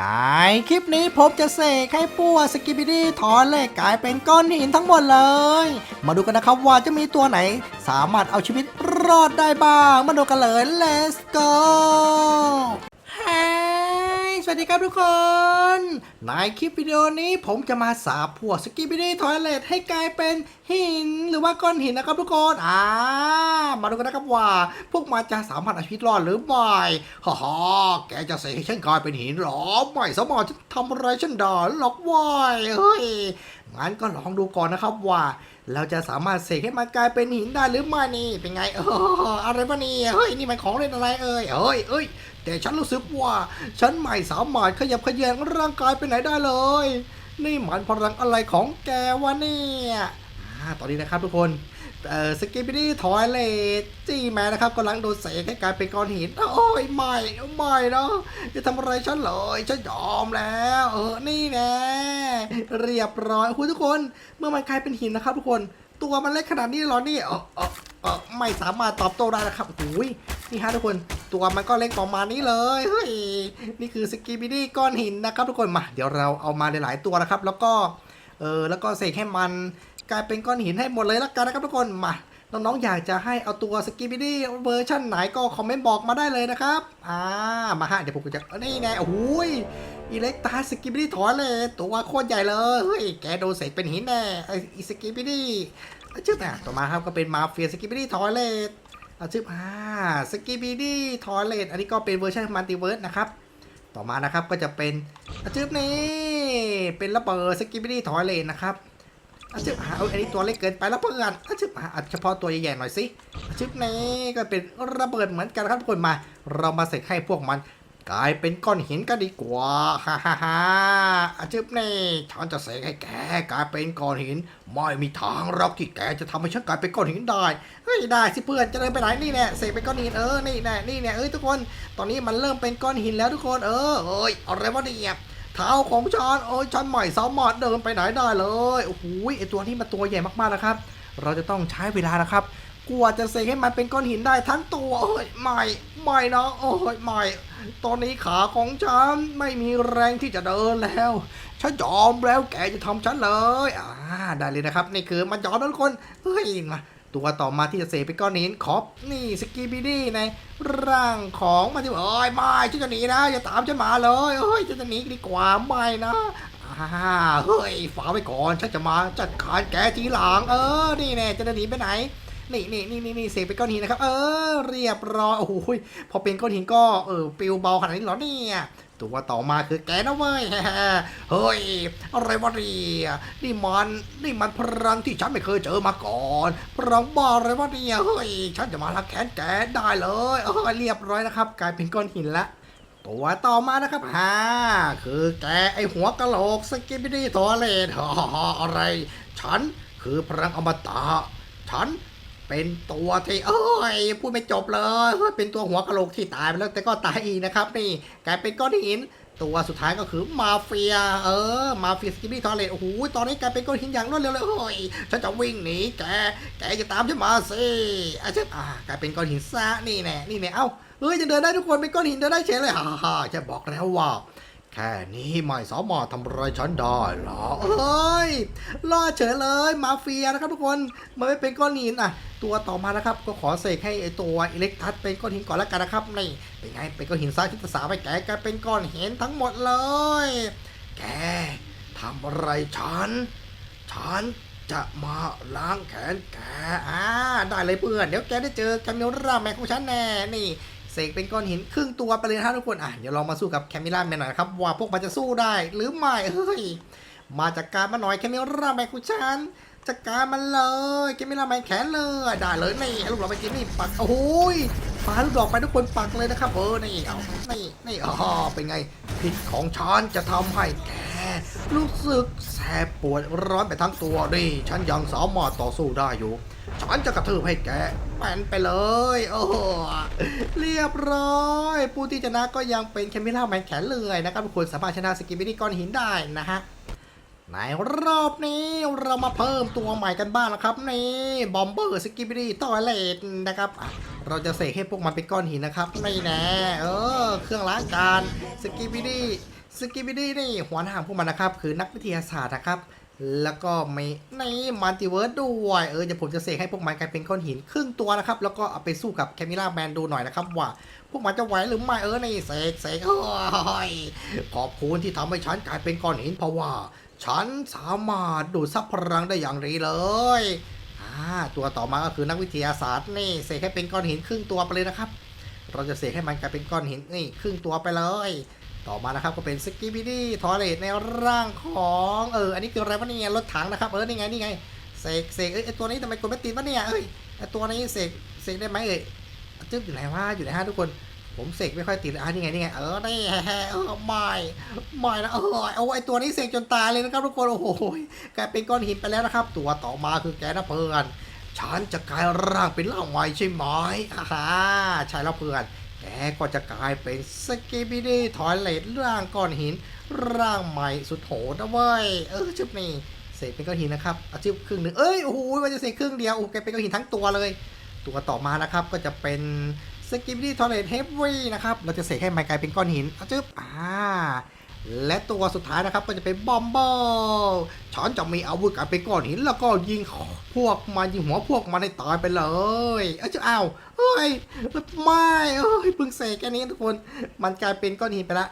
ในคลิปนี้ผมจะเสกให้ปั้วสกิบิดี้ถอนเหล็กกลายเป็นก้อนหินทั้งหมดเลย มาดูกันนะครับว่าจะมีตัวไหน สามารถเอาชีวิตรอดได้บ้าง มาดูกันเลย let's go วัสดีครับทุกคน ในคลิปวิดีโอนี้ผมจะมาสาบพวกสกิบิดี้ทอยเลทให้กลายเป็นหินหรือว่าก้อนหินนะครับทุกคน อ่า มาดูกันนะครับว่า พวกมันจะสามารถเอาชีวิตรอดหรือไม่ฮ่าฮ่าแกจะเสกให้ฉันกลายเป็นหินหรอ ไม่สมารถจะทำอะไรฉันได้หรอกว้ายเฮ้ยงั้นก็ลองดูก่อนนะครับว่า เราจะสามารถเสกให้มันกลายเป็นหินได้หรือไม่นี่เป็นไงเอออะไรวะนี่เฮ้ยนี่มันของเล่นอะไรเอ่ยเฮ้ยเอ้ยแต่ฉันรู้สึกว่าฉันไม่สามารถขยับขยงร่างกายไปไหนได้เลย นี่มันพลังอะไรของแกวะเนี่ยอ่าตอนนี้นะครับทุกคน เออสกิปปี้ทอยเลตจี้แมนนะครับกำลังโดนเสกให้กลายเป็นก้อนหินโอ้ยไม่ไม่เนาะจะทำอะไรฉันเลยฉันยอมแล้ว เออนี่แน่เรียบร้อยคุณทุกคนเมื่อมันกลายเป็นหินนะครับ ทุกคนตัวมันเล็กขนาดนี้หรอนี่เออเออเออไม่สามารถตอบโต้ได้นะครับโอ้ยนี่ฮะทุกคนตัวมันก็เล็กประมาณนี้เลยเฮ้ยนี่คือสกิปปี้ก้อนหินนะครับ ทุกคนมาเดี๋ยวเราเอามาหลาย ๆ ตัวนะครับ แล้วก็เออแล้วก็เสกให้มัน กลายเป็นก้อนหินให้หมดเลยละกันนะครับทุกคนมาน้องๆอยากจะให้เอาตัวสกิปปี้เวอร์ชันไหนก็คอมเมนต์บอกมาได้เลยนะครับอ่ามาฮะเดี๋ยวผมจะนี่ไงโอ้ยอิเล็กตาสกิปปี้ถอนเลย ตัวโคตรใหญ่เลยเฮ้ยแกโดนเสกเป็นหินแน่ไอ้สกิปปี้ชื่ออะต่อมาครับก็เป็นมาเฟียสกิปปี้ทอยเลตอาชื่ออ่าสกิปปี้ทอยเลตอันนี้ก็เป็นเวอร์ชันมัลติเวิร์สนะครับ ต่อมานะครับก็จะเป็นอาจึบนี่เป็นระเบิดสกิปปี้ทอยเลนนะครับ อาจึบหาเอาอันนี้ตัวเล็กเกินไปแล้วเพื่อนอาจึบหาเฉพาะตัวใหญ่ๆหน่อยสิอาจึบนี่ก็เป็นระเบิดเหมือนกันครับทุกคนมา เรามาเสกให้พวกมัน กลายเป็นก้อนหินกันดีกว่าฮ่าฮ่าฮ่าอาจึบนี่ฉันจะเสกให้แกกลายเป็นก้อนหินไม่มีทางหรอกที่แกจะทำให้ฉันกลายเป็นก้อนหินได้เฮ้ยได้สิเพื่อนจะเดินไปไหนนี่แน่เสกเป็นก้อนหินเออนี่แน่นี่แน่เอ้ยทุกคน ตอนนี้มันเริ่มเป็นก้อนหินแล้วทุกคนเออเอ้ยอะไรวะเนี่ย ท้าของฉันโอ้ยฉันใหม่สามารถเดินไปไหนได้เลยโอ้โหไอตัวนี้มันตัวใหญ่มากๆนะครับ เราจะต้องใช้เวลานะครับกว่าจะเสกให้มันเป็นก้อนหินได้ทั้งตัวเอ้ยไม่ไม่นะโอ้ยไม่ ตอนนี้ขาของฉันไม่มีแรงที่จะเดินแล้ว ฉันยอมแล้วแกจะทำฉันเลยอ่าได้เลยนะครับนี่คือมันยอมทุกคนเฮ้ยมา ตัวต่อมาที่จะเสกเป็นก้อนหินขอบนี่สกีบีดี้ในร่างของมันที่เอ้ยไม่ฉันจะหนีนะอย่าตามฉันมาเลยเฮ้ยฉันจะหนีดีกว่าไม่นะอ่าเฮ้ยฝาไว้ก่อนฉันจะมาจัดการแกทีหลังเออนี่แน่จะหนีไปไหนนี่นี่นี่นี่นี่เสกเป็นก้อนหินนะครับ เออ เรียบร้อย โอ้โหพอเป็นก้อนหินก็ เออ ปิวเบาขนาดนี้เหรอเนี่ย ตัวต่อมาคือแกนะเว้ย เฮ้ย อะไรวะเนี่ยนี่มันนี่มันพลังที่ฉันไม่เคยเจอมาก่อน พลังบ้าอะไรวะเนี่ย เฮ้ย ฉันจะมาลักแขนแกได้เลยเออเรียบร้อยนะครับ กลายเป็นก้อนหินละตัวต่อมานะครับฮ่าคือแกไอหัวกะโหลกสกิปปี้ทอเลตฮ่าฮ่าอะไร ฉันคือพลังอมตะ ฉัน เป็นตัวที่เอ้ยพูดไม่จบเลยเป็นตัวหัวกะโหลกที่ตายไปแล้วแต่ก็ตายอีกนะครับ นี่กลายเป็นก้อนหินตัวสุดท้ายก็คือมาเฟีย เออ มาเฟียสกิปปี้ทอเลตโอ้โห ตอนนี้แกเป็นก้อนหินอย่างรวดเร็วเลยเฮ้ย ฉันจะวิ่งหนีแก แกจะตามฉันมาสิอะฉันอ่ากลายเป็นก้อนหินซะนี่แน่นี่แน่เอ้า เฮ้ย จะเดินได้ทุกคนเป็นก้อนหินเดินได้เฉยเลยฮ่าฮ่าจะบอกแล้วว่า แค่นี้ไม่สามารถทำอะไรฉันได้หรอเอ้ยรอดเฉยเลยมาเฟียนะครับทุกคนมันไม่เป็นก้อนหินอะ ตัวต่อมานะครับ ก็ขอเสกให้ไอตัวอิเล็กทัสเป็นก้อนหินก่อนแล้วกันนะครับนี่เป็นไงเป็นก้อนหินซ้ายที่ภาษาไปแกกลายเป็นก้อนหินทั้งหมดเลย แกทำอะไรฉัน ฉันจะมาล้างแขนแกอ่าได้เลยเพื่อน เดี๋ยวแกได้เจอแคมิล่าแมนของฉันแน่นี่ เสกเป็นก้อนหินครึ่งตัวไปเลยนะทุกคนอะเดี๋ยวลองมาสู้กับแคมิล่าแมนหน่อยครับว่าพวกมันจะสู้ได้หรือไม่เฮ้ยมาจากการมาหน่อยแคมิล่าแมนของฉันจัดการมันเลยแคมิล่าแมนแขนเลยได้เลยนี่ลูกเราไปกินนี่ปักโอ้ยาลูกดอกไปทุกคนปักเลยนะครับ เออ นี่เอานี่นี่อ๋อเป็นไง พิษของฉันจะทำให้แกรู้สึกแสบปวดร้อนไปทั้งตัวดิฉันยังสามารถต่อสู้ได้อยู่ ฉันจะกระทืบให้แกแปนไปเลย โอ้โหเรียบร้อย ผู้ที่ชนะก็ยังเป็นแคมิล่าแมนแขนเลยนะครับทุกคนสามารถชนะสกิมินี่ก้อนหินได้นะฮะในรอบนี้เรามาเพิ่มตัวใหม่กันบ้างนะครับนี่บอมเบอร์สกิปปี้ตอเลตนะครับ เราจะเสกให้พวกมันเป็นก้อนหินนะครับ ไม่แน่ เออ เครื่องล้างจานสกิปปี้สกิบิดี้นี่หัวหน้าของพวกมันนะครับ คือนักวิทยาศาสตร์นะครับ แล้วก็ไมีในมัลติเวิร์สด้วย เออเดี๋ยวผมจะเสกให้พวกมันกลายเป็นก้อนหินครึ่งตัวนะครับ แล้วก็เอาไปสู้กับแคมิล่าแมนดูหน่อยนะครับ ว่า พวกมันจะไหวหรือไม่ เออในเสกเสกเฮ้ยขอบคุณที่ทำให้ฉันกลายเป็นก้อนหินเพราะว่า ฉันสามารถดูดซับพลังได้อย่างดีเลย ตัวต่อมาก็คือนักวิทยาศาสตร์นี่เสกให้เป็นก้อนหินครึ่งตัวไปเลยนะครับ เราจะเสกให้มันกลายเป็นก้อนหินนี่ครึ่งตัวไปเลย ต่อมานะครับก็เป็นสกิบิดี้ทอเลตในร่างของเอออันนี้คืออะไรวะนี่ยรถถังนะครับเออนี่ไงนี่ไงเสกเสกเอ้ยไอตัวนี้ทำไมกดไม่ติดวะเนี่ยเอ้ยไอตัวนี้เสกเสกได้ไหมเอ้ยจึ๊บอยู่ไหนวะอยู่ไหนฮะทุกคน ผมเสกไม่ค่อยติดอะนี่ไงนี่ไงเออนี่แฮ่เออไม่ไม่นะเออเอาไอตัวนี้เสกจนตายเลยนะครับทุกคนโอ้โหกลายเป็นก้อนหินไปแล้วนะครับ ตัวต่อมาคือแกนะเพื่อนฉันจะกลายร่างเป็นร่างใหม่ใช่ไหมอ่าฮะใช่แล้วเพื่อนแกก็จะกลายเป็นสกิบิดี้ทอยเลตร่างก้อนหิน ร่างใหม่สุดโหดนะเว้ยเออชึบนี่เสกเป็นก้อนหินนะครับอาชึบครึ่งหนึ่งเอ้ยโอ้โหมันจะเสกครึ่งเดียวโอ้แกเป็นก้อนหินทั้งตัวเลย ตัวต่อมานะครับก็จะเป็น สกิบิดี้ทอยเลตเฮฟวี่นะครับ เราจะเสกให้มันกลายเป็นก้อนหินเอาชึบอ่าและตัวสุดท้ายนะครับก็จะเป็นบอมเบิลฉันจะมีอาวุธกลายเป็นก้อนหินแล้วก็ยิงพวกมันยิงหัวพวกมันให้ตายไปเลยเอ้ยจะเอาเฮ้ยไม่เอ้ยเพิ่งเสกแค่นี้ทุกคนมันกลายเป็นก้อนหินไปละ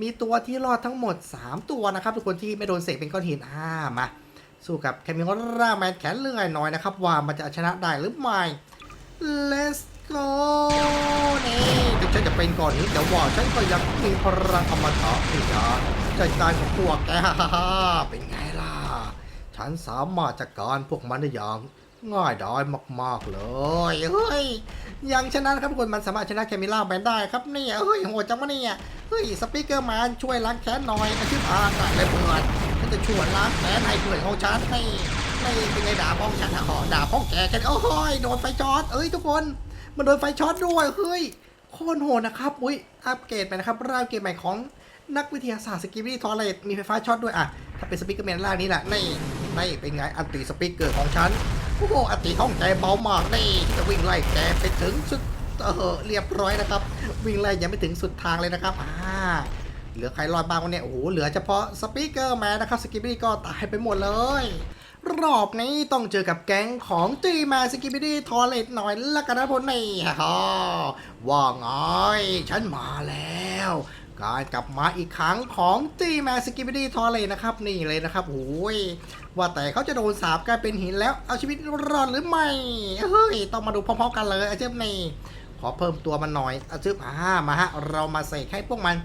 มีตัวที่รอดทั้งหมด 3 ตัวนะครับ ทุกคนที่ไม่โดนเสกเป็นก้อนหินอ่ามาสู้กับแคมิโอร่าแมนแขนเลื่อยหน่อยนะครับ ว่ามันจะชนะได้หรือไม่ let's go นี่ถึงฉันจะเป็นก้อนหินแต่ว่าฉันก็ยังมีพลังอมตะที่จะจัดการของพวกแกเป็นไงล่ะ ฉันสามารถจัดการพวกมันได้อย่างง่ายดายมาก ๆ เลย เฮ้ยยังชนะครับทุกคนมันสามารถชนะแคมิล่าแมนได้ครับเนี่ย เฮ้ยโหดจังวะเนี่ย เฮ้ย สปีกเกอร์แมนช่วยล้างแค้นหน่อยอาชีพอาได้เลยเพื่อนฉันจะช่วยล้างแค้นให้เพื่อนของฉันนี่นี่เป็นไงด่าพ้องฉันนะขอด่าพ้องแกกันโอ้ยโดนไฟช็อตเอ้ยทุกคน มันโดนไฟช็อตด้วยเฮ้ยโคตรโหดนะครับอุ้ยอัปเกรดไปนะครับร่างเกมใหม่ของนักวิทยาศาสตร์สกิปปี้ทอร์เรตมีไฟฟ้าช็อตด้วยอะถ้าเป็นสปีกเกอร์แมนล่างนี้แหละนี่นี่เป็นไงอันติสปีกเกอร์ของฉันโอ้โหอันติห้องใจเบามากนี่จะวิ่งไล่แกไปถึงสุดเออเรียบร้อยนะครับ วิ่งไล่ยังไม่ถึงสุดทางเลยนะครับอ่าเหลือใครรอดบ้างวะเนี่ยโอ้โหเหลือเฉพาะสปีกเกอร์แมนนะครับสกิปปี้ก็ตายไปหมดเลย รอบนี้ต้องเจอกับแก๊งของจีมาสกิปปี้ทอเลตหน่อยละกันนะพลนี่ฮ่าว่าไงฉันมาแล้ว การกลับมาอีกครั้งของจีมาสกิปปี้ทอเลตนะครับ นี่เลยนะครับโอ้ยว่าแต่เขาจะโดนสาบกลายเป็นหินแล้ว เอาชีวิตรอดหรือไม่เฮ้ยต้องมาดูพร้อมๆกันเลยอาเจมนี่ขอเพิ่มตัวมันหน่อยอาเจมอ่ามาฮะเรามาเสกให้พวกมัน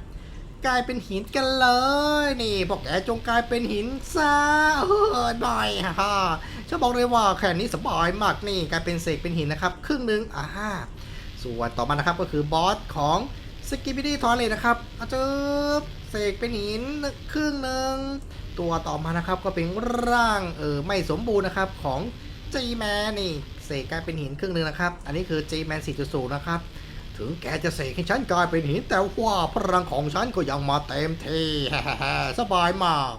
กลายเป็นหินกันเลย นี่พวกแกจงกลายเป็นหินซะเออหน่อยฮ่าฉันบอกเลยว่าแค่นี้สบายมากนี่กลายเป็นเสกเป็นหินนะครับ ครึ่งหนึงอ่าส่วนต่อมานะครับก็คือบอสของสกิบิดี้ทอเลนะครับอาเจบเสกเป็นหินครึ่งหนึ่งตัวต่อมานะครับก็เป็นร่างเออไม่สมบูรณ์นะครับของจีแมนนี่เสกกลายเป็นหินครึ่งหนึ่งนะครับ อันนี้คือจีแมน4.0 นะครับ ถึงแกจะเสกให้ฉันกลายเป็นหิน แต่ว่าพลังของฉันก็ยังมาเต็มที่สบายมาก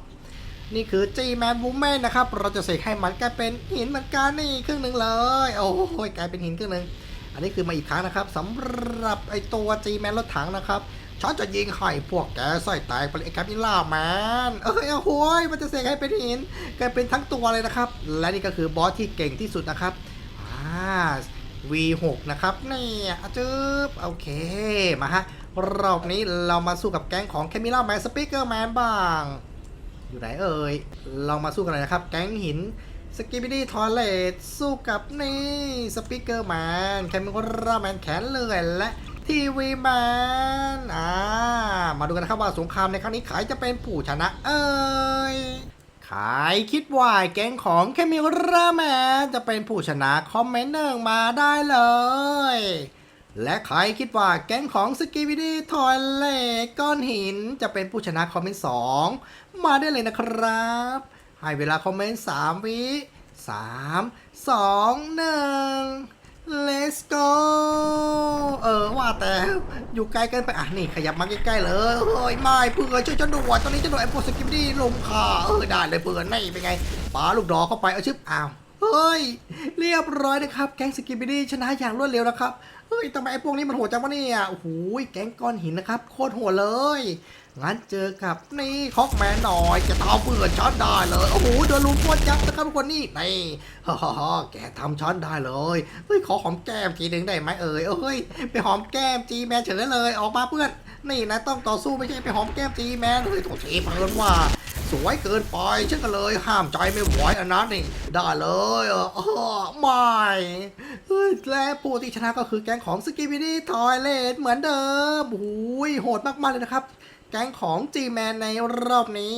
นี่คือ G Man Woman นนะครับ เราจะเสกให้มันกลายเป็นหินเหมือนกันนี่ครึ่งหนึ่งเลย โอ้ยกลายเป็นหินครึ่งหนึ่งอันนี้คือมาอีกครั้งนะครับสำหรับไอตัว G Man รถถังนะครับฉันจะยิงให้พวกแกใส่แตกไปเลยครับนี่ล่าแมนเอ้ยโอ้ยมันจะเสกให้เป็นหินกลายเป็นทั้งตัวเลยนะครับ และนี่ก็คือบอสที่เก่งที่สุดนะครับอ่า V6 นะครับนี่อะจึ๊บโอเคมาฮะรอบนี้เรามาสู้กับแก๊งของแคมิล่าแมนสปีกเกอร์แมนบ้าง อยู่ไหนเอ่ยเรามาสู้กันเลยนะครับ แก๊งหินสกิบิดี้ทอเลตสู้กับนี่สปีกเกอร์แมนแคมิล่าแมนแขนเลื่อยและทีวีแมนอ่ามาดูกันนะครับว่าสงครามในครั้งนี้ใครจะเป็นผู้ชนะเอ่ย ใครคิดว่าแก๊งของแคมิราแมนจะเป็นผู้ชนะคอมเมนต์หนึ่งมาได้เลย และใครคิดว่าแก๊งของสกิวิดี้ทอยเลก้อนหินจะเป็นผู้ชนะคอมเมนต์สองมาได้เลยนะครับ ให้เวลาคอมเมนต์สามวิสามสองหนึ่ง let's go เออว่าแต่อยู่ไกลเกินไปอะนี่ขยับมาใกล้ๆเลยเฮ้ยไม่เพื่อนช่วยฉันด้วยตอนนี้ฉันโดนไอ้พวกสกิปดี้ลุมค่ะเออได้เลยเพื่อนนี่เป็นไงปาลูกดอกเข้าไปเอาชึบอ้าวเฮ้ยเรียบร้อยนะครับ แก๊งสกิปดี้ชนะอย่างรวดเร็วนะครับเฮ้ยทำไมไอ้พวกนี้มันโหดจังวะเนี่ยโอ้โหแก๊งก้อนหินนะครับโคตรโหดเลย งั้นเจอกับนี่คอกแมนหน่อยจะทำเพื่อนช้อนได้เลย โอ้โหโดนลุมพวดยับนะครับทุกคนนี่นี่ฮ่าฮ่าฮ่าแกทำช้อนได้เลยเฮ้ยขอหอมแก้มทีหนึ่งได้ไหมเอ่ยเอ้ยไปหอมแก้มจีแมนเฉยเลยออกมาเพื่อน นี่นะต้องต่อสู้ไม่ใช่ไปหอมแก้มจีแมนเฮ้ยโถเทเพิ่นว่าสวยเกินไปฉันก็เลยห้ามใจไม่ไหวอันนั้นนี่ได้เลยเออไม่เฮ้ยและผู้ที่ชนะก็คือแก๊งของสกิบิดี้ทอยเลตเหมือนเดิมโอ้ยโหดมากๆเลยนะครับ แก๊งของ G-Man ในรอบนี้